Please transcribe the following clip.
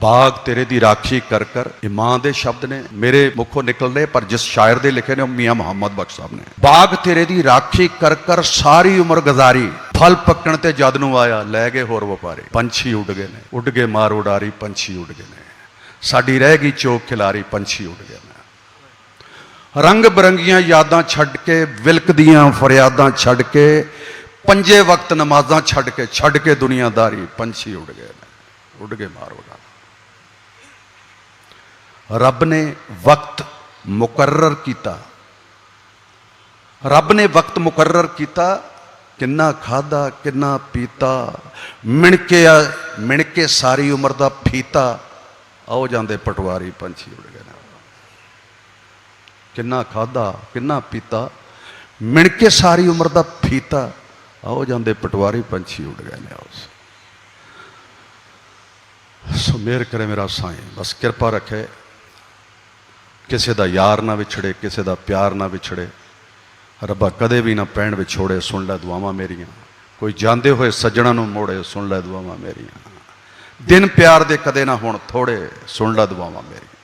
ਬਾਗ ਤੇਰੇ ਦੀ ਰਾਖੀ ਕਰ ਕਰ ਇਮਾਨ ਦੇ ਸ਼ਬਦ ਨੇ ਮੇਰੇ ਮੁਖੋਂ ਨਿਕਲਦੇ ਪਰ ਜਿਸ ਸ਼ਾਇਰ ਦੇ ਲਿਖੇ ਨੇ, ਉਹ ਮੀਆਂ ਮੁਹੰਮਦ ਬਖਸ਼ ਸਾਹਿਬ ਨੇ। ਬਾਗ ਤੇਰੇ ਦੀ ਰਾਖੀ ਕਰ ਕਰ, ਸਾਰੀ ਉਮਰ ਗੁਜ਼ਾਰੀ, ਫਲ ਪੱਕਣ ਤੇ ਜਦ ਨੂੰ ਆਇਆ, ਲੈ ਗਏ ਹੋਰ ਵਪਾਰੇ। ਪੰਛੀ ਉੱਡ ਗਏ ਨੇ, ਉੱਡ ਗਏ ਮਾਰ ਉਡਾਰੀ, ਪੰਛੀ ਉੱਡ ਗਏ ਨੇ। ਸਾਡੀ ਰਹਿ ਗਈ ਚੋਕ ਖਿਲਾਰੀ, ਪੰਛੀ ਉੱਡ ਗਏ ਨੇ। ਰੰਗ ਬਰੰਗੀਆਂ ਯਾਦਾਂ ਛੱਡ ਕੇ ਵਿਲਕਦੀਆਂ ਫਰਿਆਦਾਂ ਛੱਡ ਕੇ, ਪੰਜੇ ਵਕਤ ਨਮਾਜ਼ਾਂ ਛੱਡ ਕੇ ਛੱਡ ਕੇ ਦੁਨੀਆਦਾਰੀ, ਪੰਛੀ ਉੱਡ ਗਏ ਨੇ, ਉੱਡ ਗਏ ਮਾਰ ਉਡਾ ਰੱਬ ਨੇ ਵਕਤ ਮੁਕਰਰ ਕੀਤਾ। ਰੱਬ ਨੇ ਵਕਤ ਮੁਕਰਰ ਕੀਤਾ, ਕਿੰਨਾ ਖਾਦਾ ਕਿੰਨਾ ਪੀਤਾ, ਮਿਣਕੇ ਮਿਣਕੇ ਸਾਰੀ ਉਮਰ ਦਾ ਫੀਤਾ। ਆਓ ਜਾਂਦੇ ਪਟਵਾਰੀ ਪੰਛੀ ਉੱਡ ਗਏ ਨੇ। ਕਿੰਨਾ ਖਾਦਾ ਕਿੰਨਾ ਪੀਤਾ, ਮਿਣਕੇ ਸਾਰੀ ਉਮਰ ਦਾ ਫੀਤਾ। ਆਓ ਜਾਂਦੇ ਪਟਵਾਰੀ ਪੰਛੀ ਉੱਡ ਗਏ ਨੇ ਉਸ। ਸੋ ਮੇਰ ਕਰੇ ਮੇਰਾ ਸਾਈਂ, ਬਸ ਕਿਰਪਾ ਰੱਖੇ। ਕਿਸੇ ਦਾ ਯਾਰ ਨਾ ਵਿਛੜੇ, ਕਿਸੇ ਦਾ ਪਿਆਰ ਨਾ ਵਿਛੜੇ। ਰੱਬਾ ਕਦੇ ਵੀ ਨਾ ਪੈਣ ਵਿਛੋੜੇ, ਸੁਣ ਲੈ ਦੁਆਵਾਂ ਮੇਰੀਆਂ। ਕੋਈ ਜਾਂਦੇ ਹੋਏ ਸੱਜਣਾ ਨੂੰ ਮੋੜੇ, ਸੁਣ ਲੈ ਦੁਆਵਾਂ ਮੇਰੀਆਂ। ਦਿਨ ਪਿਆਰ ਦੇ ਕਦੇ ਨਾ ਹੁਣ ਥੋੜੇ, ਸੁਣ ਲੈ ਦੁਆਵਾਂ ਮੇਰੀਆਂ।